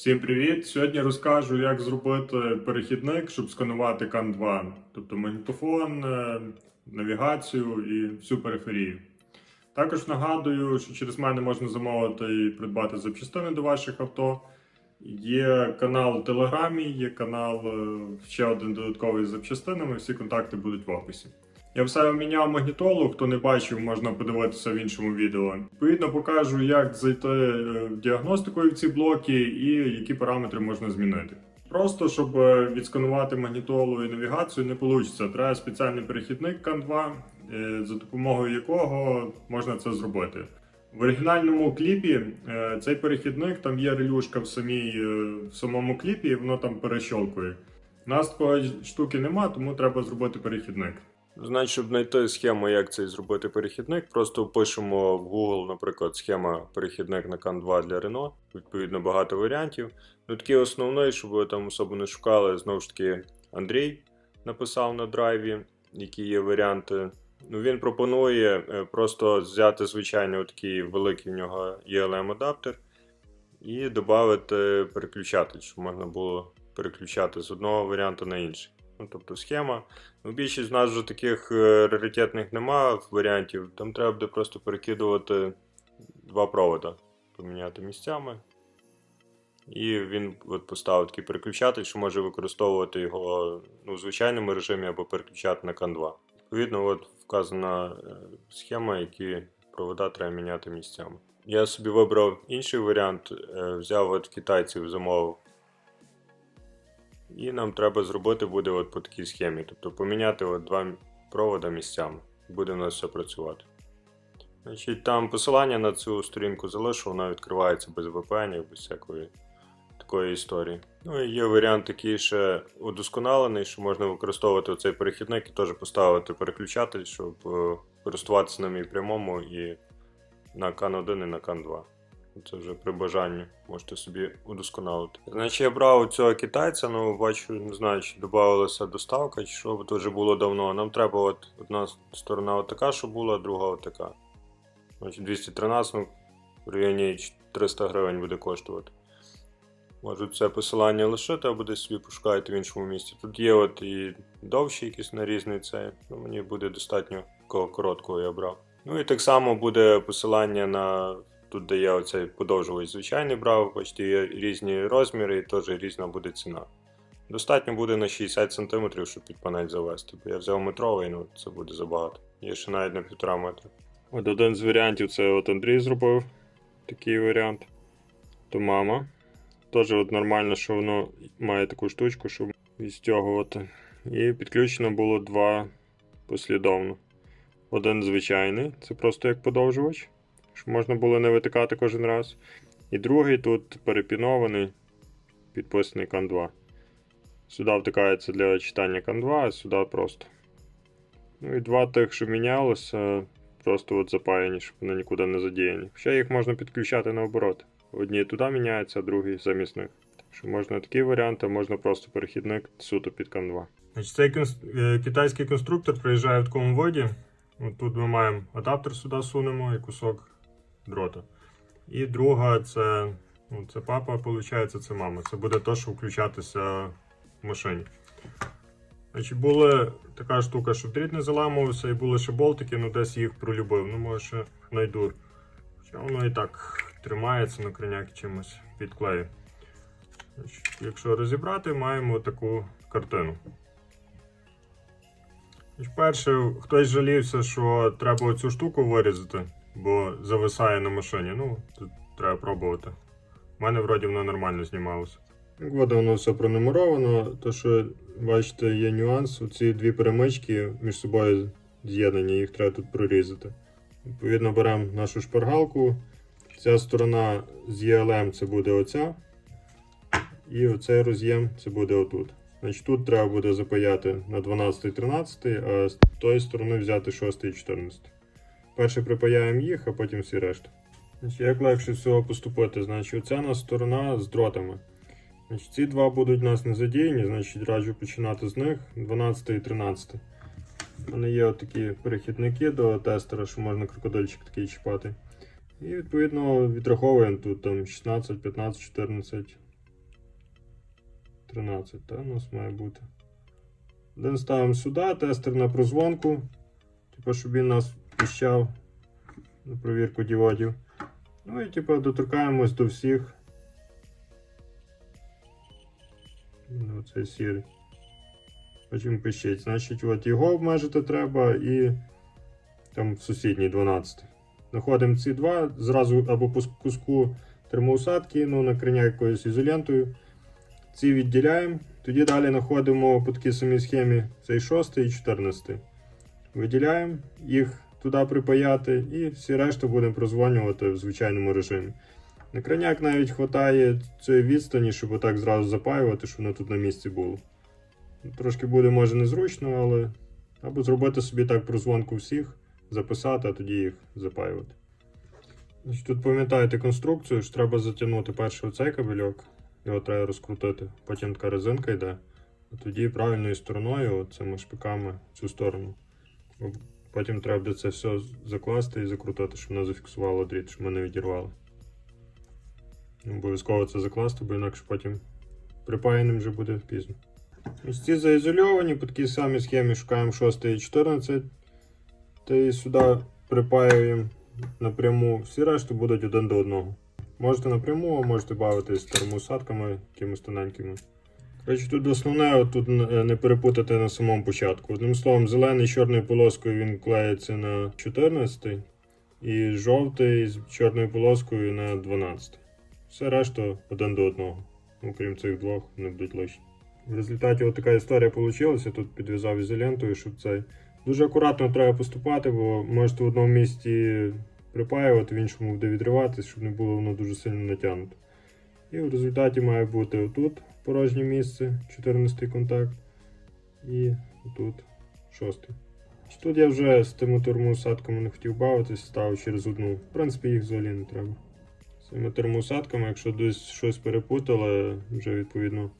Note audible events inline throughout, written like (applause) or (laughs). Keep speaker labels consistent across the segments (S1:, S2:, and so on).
S1: Всім привіт! Сьогодні розкажу, як зробити перехідник, щоб сканувати CAN2, тобто магнітофон, е, навігацію і всю периферію. Також нагадую, що через мене можна замовити і придбати запчастини до ваших авто. Є канал в Телеграмі, є канал е, ще один додатковий з запчастинами. Всі контакти будуть в описі. Я все міняв магнітолу. Хто не бачив, можна подивитися в іншому відео. Відповідно, покажу, як зайти е, діагностикою в ці блоки і які параметри можна змінити. Просто щоб е, відсканувати магнітолу і навігацію, не вийде. Треба спеціальний перехідник CAN2, е, за допомогою якого можна це зробити. В оригінальному кліпі цей перехідник там є релюшка в самій в самому кліпі, воно там перещолкує. У нас такої штуки нема, тому треба зробити перехідник. Значить, щоб знайти схему, як цей зробити перехідник, просто впишемо в Google, наприклад, схема перехідник на CAN2 для Renault. Відповідно, багато варіантів. Ну, такий основний, щоб ви там особо не шукали, знову ж таки, Андрій написав на драйві, які є варіанти. Ну, він пропонує е, просто взяти звичайний такий великий в нього ELM адаптер і додати переключатель, щоб можна було переключати з одного варіанту на інший. Ну, тобто схема. Ну, більшість з нас вже таких е, раритетних нема варіантів. Там треба буде просто перекидувати два провода, поміняти місцями. І він от поставив такий переключатель, що може використовувати його ну, в звичайному режимі або переключати на CAN2. Відповідно, от вказана е, схема, які провода треба міняти місцями. Я собі вибрав інший варіант, е, взяв от китайців, замовив. І нам треба зробити буде от по такій схемі. Тобто поміняти от два провода місцями. Буде у нас все працювати. Значить, там посилання на цю сторінку залишу, вона відкривається без VPN, без всякої такої історії. Ну і є варіант такий ще удосконалений, що можна використовувати цей перехідник і теж поставити переключатель, щоб е, користуватися ним і прямому, і на CAN 1 і на CAN 2. Це вже при бажанні можете собі удосконалити. Значить, я брав цього китайця, ну бачу, не знаю, чи додавалася доставка, чи що, бо це вже було давно. Нам треба от одна сторона отака, щоб була, друга отака. Значить, 213 ну, в районі 300 гривень буде коштувати. Можу це посилання лишити, або десь собі пошукаєте в іншому місці. Тут є от і довші якісь нарізний цей. Ну, мені буде достатньо такого короткого я брав. Ну і так само буде посилання на тут, де я оцей подовжувач звичайний брав, є різні розміри і теж різна буде ціна. Достатньо буде на 60 см, щоб під панель завести. Бо я взяв метровий, ну це буде забагато. Є ще навіть на півтора метра. От один з варіантів це от Андрій зробив такий варіант. То мама. Теж от нормально, що воно має таку штучку, щоб відстягувати. І підключено було два послідовно. Один звичайний, це просто як подовжувач, щоб можна було не витикати кожен раз. І другий тут перепінований, підписаний CAN 2. Сюди втикається для читання CAN 2, а сюди просто. Ну і два тих, що мінялося, просто от запаяні, щоб вони нікуди не задіяні. Ще їх можна підключати наоборот. Одні туди міняються, а другі замість них. Так що можна такий варіант, а можна просто перехідник суто під CAN 2. Значить, цей конс- е, китайський конструктор приїжджає в такому воді. От тут ми маємо адаптер сюди сунемо і кусок дрота. І друга це, ну, це папа, виходить, це мама. Це буде те, що включатися в машині. Значить, була така штука, що дріт не заламувався, і були ще болтики, ну десь їх пролюбив. Ну, може, ще знайду. Хоча воно і так тримається на криняк чимось під клею. Значить, Якщо розібрати, маємо таку картину. Перше, хтось жалівся, що треба оцю штуку вирізати, бо зависає на машині. Ну, тут треба пробувати. У мене вроді воно нормально знімалося. Як вода воно все пронумеровано, то що бачите, є нюанс. Ці дві перемички між собою з'єднані, їх треба тут прорізати. Відповідно, беремо нашу шпаргалку. Ця сторона з ELM це буде оця. І оцей роз'єм це буде отут. Значить, тут треба буде запаяти на 12 13, а з тої сторони взяти 6 і 14. Перше припаяємо їх, а потім всі решту. Як легше всього поступити? Значить, оця нас сторона з дротами. Значить, ці два будуть у нас не задіяні, значить раджу починати з них 12 і 13. У мене є такі перехідники до тестера, що можна крокодильчик такий чіпати. І відповідно відраховуємо тут там 16, 15, 14, 13, та, у нас має бути. Один ставимо сюди, тестер на прозвонку. Типу, щоб він нас піщав на провірку діодів. Ну і типу доторкаємось до всіх. Ну, Оцей сірий. Потім пищить. Значить, от його обмежити треба і там в сусідній 12. Знаходимо ці два, зразу або по куску термоусадки, ну, накриня якоюсь ізолентою. Ці відділяємо. Тоді далі знаходимо по такій самій схемі цей 6 і 14. Виділяємо їх туди припаяти і всі решту будемо прозвонювати в звичайному режимі. На краняк навіть вистачає цієї відстані, щоб отак зразу запаювати, щоб воно тут на місці було. Трошки буде, може, незручно, але або зробити собі так прозвонку всіх, записати, а тоді їх запаювати. Тут пам'ятаєте конструкцію, що треба затягнути перший оцей кабельок, його треба розкрутити. Потім така резинка йде, а тоді правильною стороною, цими шпиками цю сторону. Потім треба буде це все закласти і закрутити, щоб воно зафіксувало дріт, щоб ми не відірвали. Обов'язково це закласти, бо інакше потім припаяним вже буде пізно. Ось ці заізольовані, по такій самій схемі шукаємо 6 і 14. Та і сюди припаюємо напряму. Всі решти будуть один до одного. Можете напряму, а можете бавитись термоусадками якимись тоненькими. Коротше, тут основне тут е, не перепутати на самому початку. Одним словом, зелений з чорною полоскою він клеїться на 14 і жовтий з чорною полоскою на 12. Все решта один до одного. Окрім цих двох, не будуть лишні. В результаті от така історія вийшла. Тут підв'язав ізолентою, щоб цей. Дуже акуратно треба поступати, бо можете в одному місці припаювати, в іншому буде відриватись, щоб не було воно дуже сильно натягнуто. І в результаті має бути отут порожнє місце, 14 контакт, і отут 6. Тут я вже з тими термоусадками не хотів бавитись, ставив через одну. В принципі, їх взагалі не треба. З цими термоусадками, якщо десь щось перепутали, вже відповідно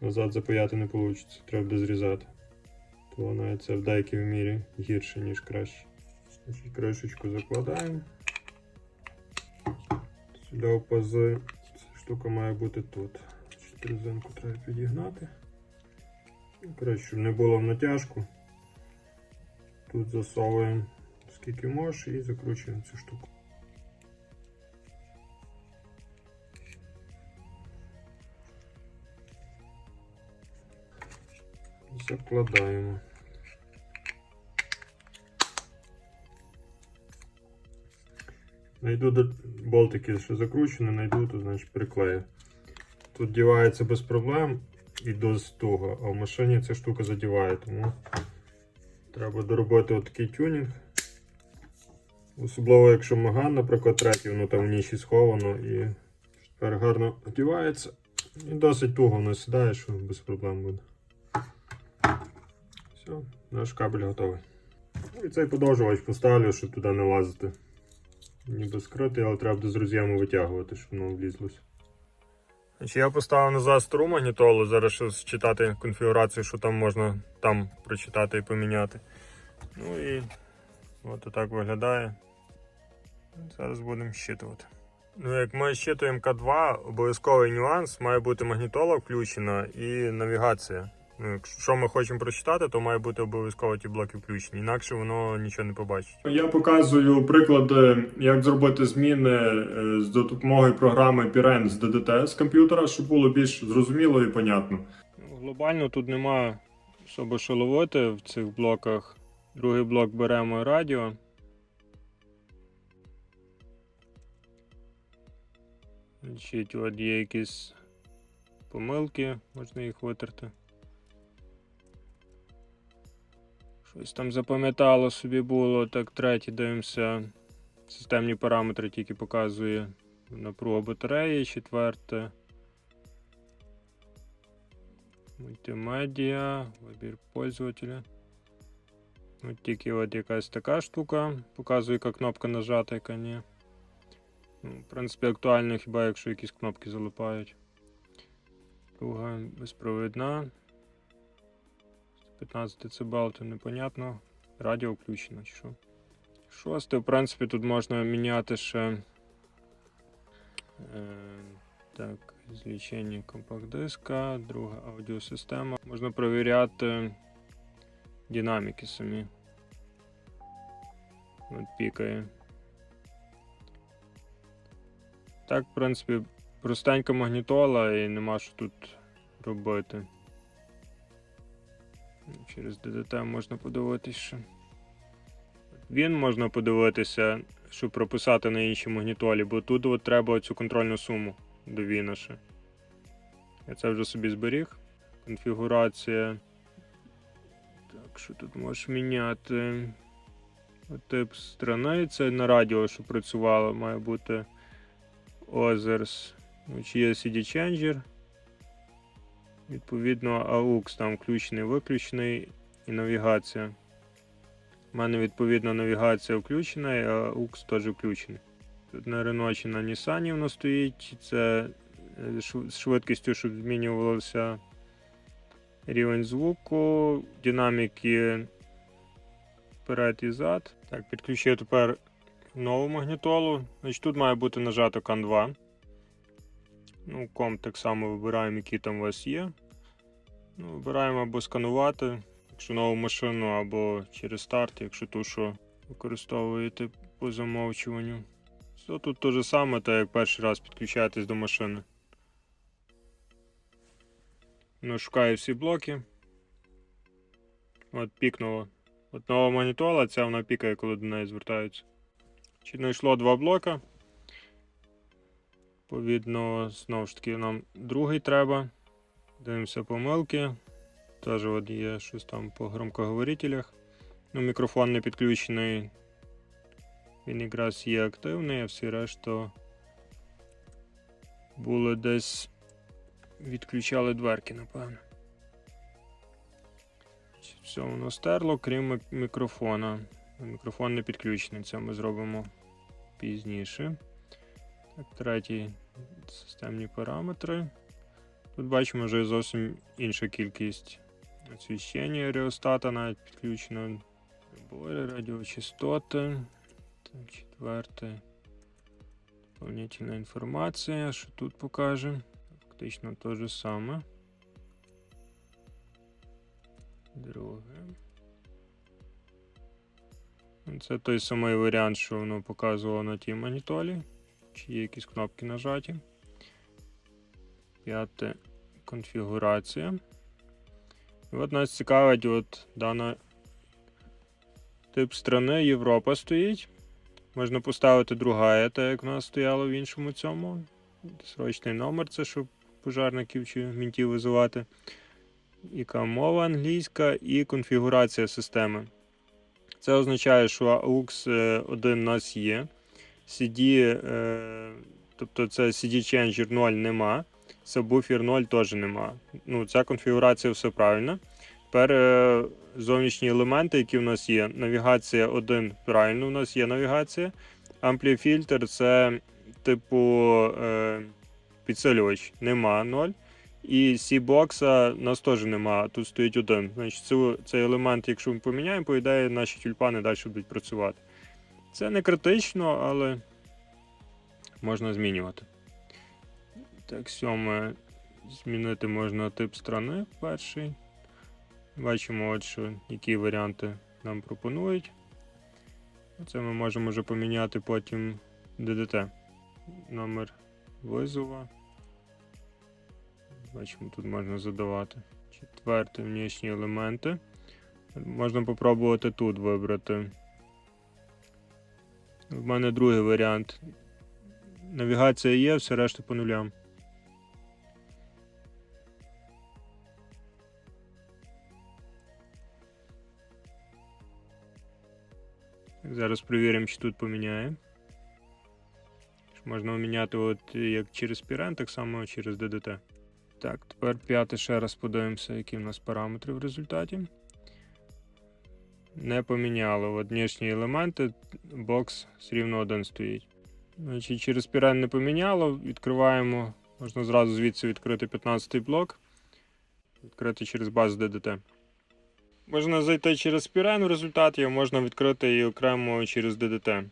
S1: назад запаяти не вийде, треба буде зрізати. То навіть це в деякій мірі гірше, ніж краще. Значить, кришечку закладаємо. Сюди пази. Ця штука має бути тут. Значить, резинку треба підігнати. Ну, Коротше, щоб не було в натяжку. Тут засовуємо скільки можеш і закручуємо цю штуку. Закладаємо. Найду болтики, що закручені, найду, то значить приклею. Тут дівається без проблем і досить туго, а в машині ця штука задіває, тому треба доробити отакий тюнінг. Особливо, якщо Маган, наприклад, третій, воно там в ніші сховано і тепер гарно одівається. І досить туго воно сідає, що без проблем буде. Все, наш кабель готовий. Ну і цей подовжувач поставлю, щоб туди не лазити. Ніби скритий, але треба буде з роз'єму витягувати, щоб воно влізлося. Я поставив назад стру магнітолу, зараз ще читати конфігурацію, що там можна там прочитати і поміняти. Ну і от так виглядає. Зараз будемо щитувати. Ну, як ми щитуємо К2, обов'язковий нюанс має бути магнітола включена і навігація. Ну, якщо ми хочемо прочитати, то має бути обов'язково ті блоки включені, інакше воно нічого не побачить. Я показую приклади, як зробити зміни е, з допомогою програми Piren з DDT з комп'ютера, щоб було більш зрозуміло і понятно. Ну, Глобально тут нема особо що ловити в цих блоках. Другий блок беремо радіо. Значить, от є якісь помилки, можна їх витерти. Щось там запам'ятало собі було. Так, третій дивимося. Системні параметри тільки показує напругу батареї, четверте. Мультимедіа, вибір пользователя. От тільки от якась така штука. Показує, яка кнопка нажата, яка ні. Ну, в принципі, актуально хіба якщо якісь кнопки залипають. Друга безпровідна. 15 цибал, то непонятно. Радіо включено чи що. Шосте, в принципі, тут можна міняти ще. Е, так, Злічення компакт-диска, друга аудіосистема. Можна перевіряти динаміки самі. От пікає. Так, в принципі, простенька магнітола і нема що тут робити. Через ДДТ можна подивитися. Він можна подивитися, щоб прописати на іншій магнітолі, бо тут от треба цю контрольну суму до Віна. Я це вже собі зберіг. Конфігурація. Так, що тут можеш міняти? Тип страни. Це на радіо, що працювало, має бути Others. Чи є CD Changer. Відповідно, AUX там включений, виключений і навігація. У мене відповідно навігація включена, а AUX теж включений. Тут на чи на Nissan воно стоїть. Це е, з швидкістю, щоб змінювався рівень звуку, динаміки вперед і зад. Так, підключив тепер нову магнітолу. Значить, тут має бути нажато CAN 2. Ну, комп так само вибираємо, який там у вас є. Ну, вибираємо або сканувати, якщо нову машину, або через старт, якщо ту, що використовуєте по замовчуванню. Все тут те же саме, так як перший раз підключаєтесь до машини. Ну, шукаю всі блоки. От пікнуло. От нова магнітола, ця вона пікає, коли до неї звертаються. Чи знайшло два блока. Відповідно, знову ж таки, нам другий треба. Дивимося помилки. Теж от є щось там по громкоговорителях. Ну, мікрофон не підключений. Він якраз є активний, а всі решта були десь відключали дверки, напевно. Все воно стерло, крім мікрофона. Мікрофон не підключений, це ми зробимо пізніше. Третій системні параметри. Тут бачимо вже зовсім інша кількість освіщення реостата навіть підключено. Прибори, радіочастоти. Так, четверте. Доповнительна інформація, що тут покаже. Фактично те же саме. Друге. Це той самий варіант, що воно показувало на тій монітолі. Чи є якісь кнопки нажаті. П'яте конфігурація. І от нас цікавить от дана тип страни Європа стоїть. Можна поставити друга, так як в нас стояло в іншому цьому. Срочний номер, це щоб пожарників чи мінтів визивати. Яка мова англійська і конфігурація системи. Це означає, що AUX е, один у нас є. CD, е, тобто це CD Changer 0 нема. Subwoofer 0 теж нема. Ну, ця конфігурація все правильно. Тепер е, зовнішні елементи, які в нас є. Навігація 1 правильно, у нас є навігація. Ампліфільтр це типу е, підсилювач нема 0. І C-бокса у нас теж нема, тут стоїть один. Значить, цю, цей елемент, якщо ми поміняємо, по ідеї наші тюльпани далі будуть працювати. Це не критично, але можна змінювати. Так, сьоме. Змінити можна тип страни перший. Бачимо, от що, які варіанти нам пропонують. Це ми можемо вже поміняти потім DDT. Номер визова. Бачимо, тут можна задавати. Четверте внішні елементи. Можна попробувати тут вибрати. В мене другий варіант. Навігація є, все решта по нулям. Зараз перевіримо, чи тут поміняє. Можна міняти от як через Piran, так само через DDT. Так, тепер п'яте ще раз подивимося, які в нас параметри в результаті. Не поміняло. От внішні елементи, бокс все рівно один стоїть. Значить, через Piran не поміняло. Відкриваємо. Можна зразу звідси відкрити 15 блок. Відкрити через базу DDT. Можна зайти через Piran в результаті, а можна відкрити і окремо через DDT.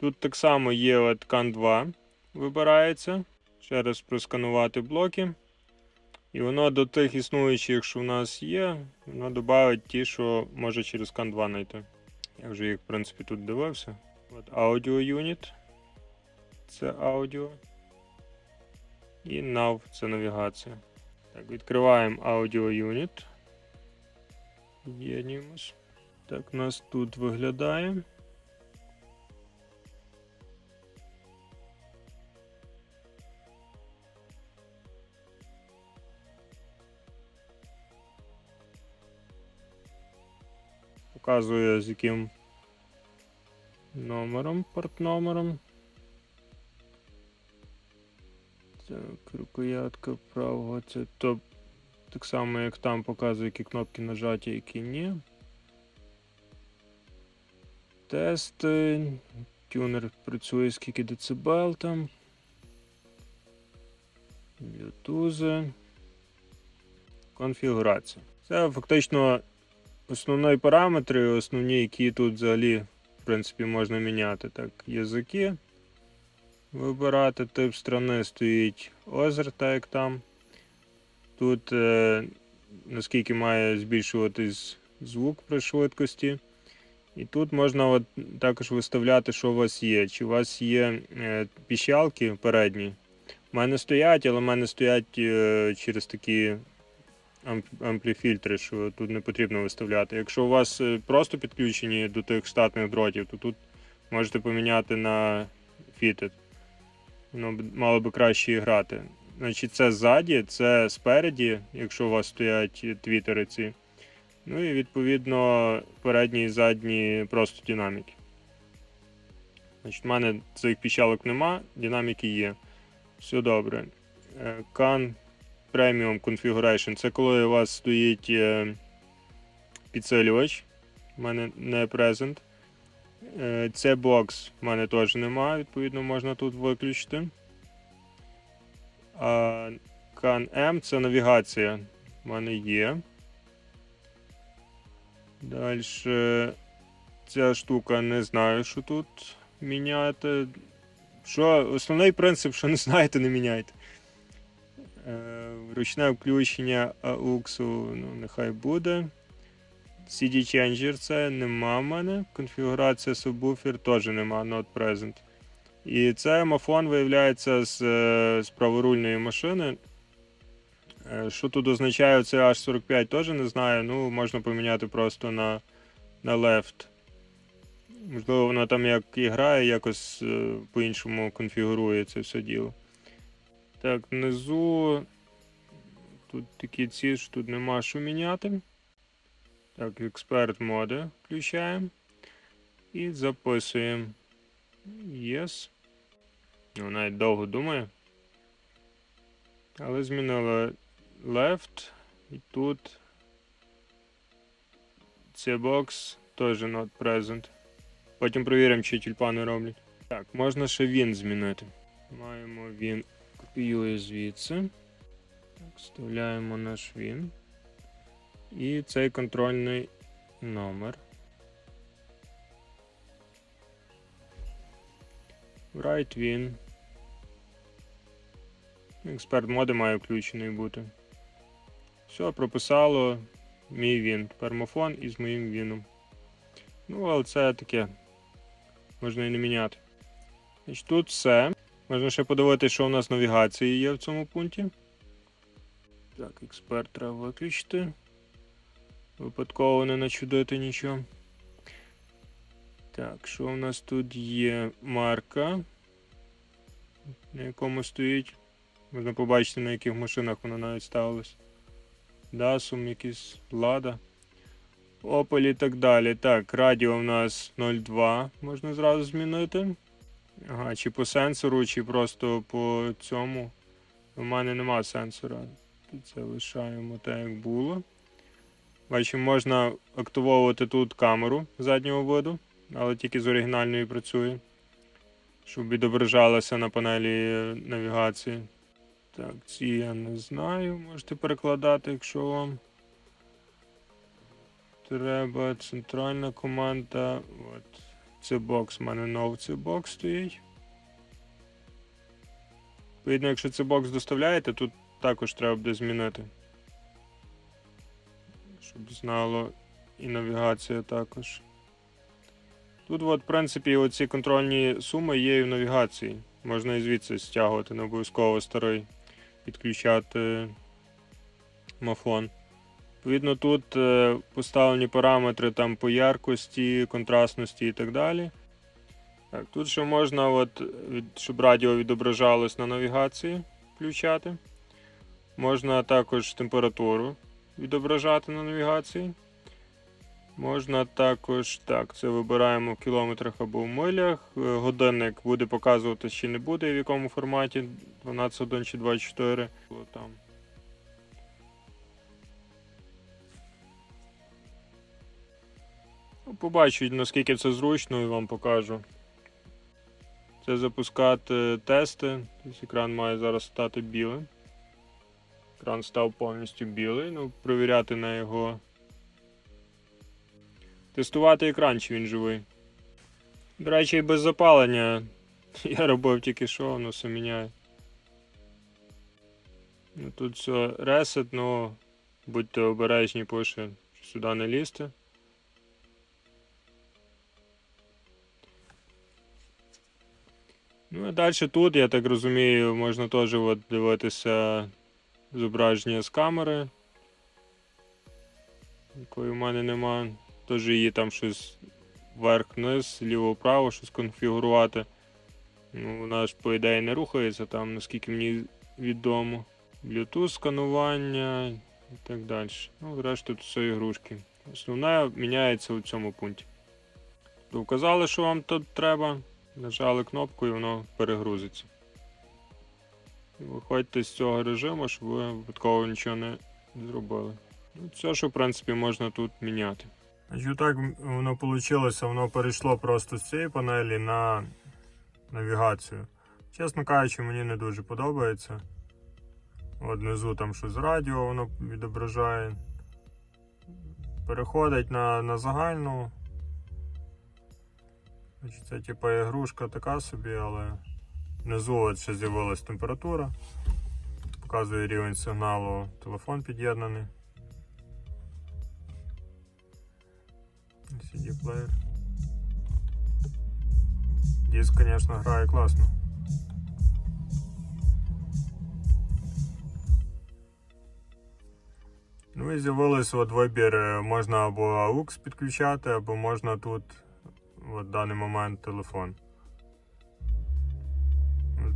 S1: Тут так само є от CAN 2 вибирається. ще раз просканувати блоки. І воно до тих існуючих, що в нас є, воно додавить ті, що може через CAN 2 знайти. Я вже їх, в принципі, тут дивився. От Audio Unit. Це аудіо. І NAV це навігація. Так, відкриваємо Audio Unit. Єднімось. Так, у нас тут виглядає. Показує з яким номером, портномером. Так, рукоятка правого це топ. Так само, як там показує, які кнопки нажаті, які ні. Тести. Тюнер працює скільки децибел там. Bluetooth. Конфігурація. Це фактично основні параметри, основні, які тут взагалі, в принципі, можна міняти. Так, язики. Вибирати тип страни стоїть озер, так як там. Тут е, наскільки має збільшуватись звук при швидкості. І тут можна от також виставляти, що у вас є. Чи у вас є е, піщалки передні. У мене стоять, але в мене стоять е, через такі ампліфільтри, що тут не потрібно виставляти. Якщо у вас е, просто підключені до тих штатних дротів, то тут можете поміняти на Fitted. Воно мало би краще грати. Значить, це ззаді, це спереді, якщо у вас стоять твітери ці. Ну і відповідно передні і задні просто динаміки. Значить, в мене цих піщалок нема, динаміки є. Все добре. Е, CAN Premium Configuration це коли у вас стоїть е, підсилювач. У мене не present. Е, Це бокс в мене теж немає, відповідно, можна тут виключити. А CAN M це навігація. В мене є. Далі. Ця штука не знаю, що тут міняти. Що, основний принцип, що не знаєте, не міняйте. Е, ручне включення AUX, ну, нехай буде. CD Changer це нема в мене. Конфігурація субвуфер теж нема, not present. І це мафон виявляється з, е, з праворульної машини. Е, Що тут означає це H45, теж не знаю. Ну, можна поміняти просто на, на left. Можливо, воно там як і грає, якось по-іншому конфігурує це все діло. Так, внизу. Тут такі ці ж тут нема що міняти. Так, експерт моди включаємо. І записуємо. Yes. Ну, навіть довго думає. Але змінили left. І тут це бокс теж not present. Потім перевіримо, чи тюльпани роблять. Так, можна ще він змінити. Маємо він. Копіює звідси. Так, вставляємо наш він. І цей контрольний номер. Write він. Експерт моди має включений бути. Все, прописало мій він. Тепер мафон із моїм віном. Ну, але це таке. Можна і не міняти. Значить, тут все. Можна ще подивитися, що у нас навігації є в цьому пункті. Так, експерт треба виключити. Випадково не начудити нічого. Так, що у нас тут є марка, на якому стоїть. Можна побачити, на яких машинах вона навіть ставилась. Dasum, якийсь Lada. Opel і так далі. Так, радіо у нас 02 можна зразу змінити. Ага, чи по сенсору, чи просто по цьому. У мене нема сенсора. Це лишаємо так, як було. Бачимо, можна активовувати тут камеру заднього виду, але тільки з оригінальною працює. Щоб відображалося на панелі навігації. Так, ці я не знаю. Можете перекладати, якщо вам треба. Центральна команда. От. Це бокс, у мене нов це бокс стоїть.
S2: Відповідно, якщо це бокс доставляєте, тут також треба буде змінити. Щоб знало і навігація також. Тут, от, в принципі, оці контрольні суми є і в навігації. Можна і звідси стягувати, не обов'язково старий, підключати мафон. Відповідно, тут е, поставлені параметри там по яркості, контрастності і так далі. Так, тут ще можна, от, щоб радіо відображалось на навігації, включати. Можна також температуру відображати на навігації. Можна також, так, це вибираємо в кілометрах або в милях. Е, Годинник буде показувати, чи не буде, в якому форматі 12.1 чи 24. Там. Побачу, наскільки це зручно, і вам покажу. Це запускати тести. Тобто екран має зараз стати білим. Екран став повністю білий. Ну, провіряти на його. Тестувати екран, чи він живий. До речі, і без запалення. (laughs) Я робив тільки що, воно все міняє. Ну, тут все ресет, ну будьте обережні, пише, що сюди не лізти. Ну і далі тут, я так розумію, можна теж от дивитися зображення з камери, якої в мене нема. Теж її там щось вверх-вниз, ліво-право, щось конфігурувати. Ну, вона ж, по ідеї, не рухається там, наскільки мені відомо. Bluetooth сканування і так далі. Ну, врешті тут все ігрушки. Основне міняється у цьому пункті. Вказали, що вам тут треба. Нажали кнопку і воно перегрузиться. Виходьте з цього режиму, щоб ви випадково нічого не зробили. Ну, все, що в принципі можна тут міняти.
S1: Значить, так воно вийшло, воно перейшло просто з цієї панелі на навігацію. Чесно кажучи, мені не дуже подобається. От внизу там щось радіо воно відображає. Переходить на, на загальну. Це типа ігрушка така собі, але внизу ще з'явилась температура. Показує рівень сигналу, телефон під'єднаний. CD плеєр. Диск, конечно, грає класно. Ну і з'явилось от вибір, е, можна або AUX підключати, або можна тут в даний момент телефон.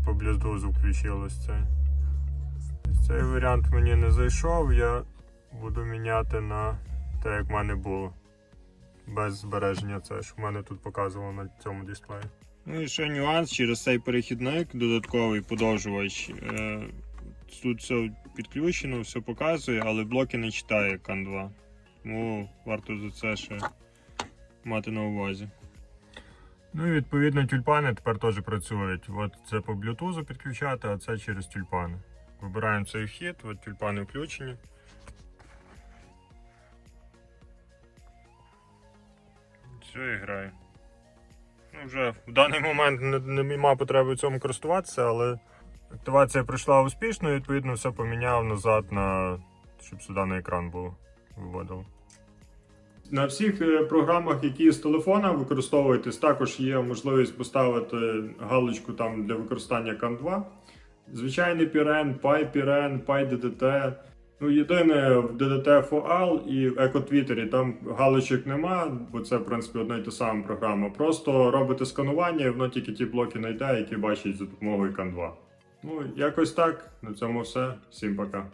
S1: По Bluetooth включилось це. Цей варіант мені не зайшов, я буду міняти на те, як в мене було без збереження це, що в мене тут показувало на цьому дисплеї.
S2: Ну і ще нюанс через цей перехідник, додатковий подовжувач. Е, Тут все підключено, все показує, але блоки не читає CAN 2. Тому варто за це ще мати на увазі.
S1: Ну і відповідно тюльпани тепер теж працюють. От це по Bluetooth підключати, а це через тюльпани. Вибираємо цей вхід, от тюльпани включені. Все, і грає. Ну, вже в даний момент не, не нема потреби в цьому користуватися, але активація пройшла успішно, і відповідно все поміняв назад, на, щоб сюди на екран було виводило. На всіх е, програмах, які з телефона використовуєтесь, також є можливість поставити галочку там для використання CAN 2. Звичайний PRN, PyPRN, PyDDT. Ну, єдине в DDT FOAL і в EcoTwitter там галочок нема, бо це в принципі одна й та сама програма. Просто робите сканування, і воно тільки ті блоки знайде, які бачить за допомогою CAN 2. Ну, якось так. На цьому все. Всім пока.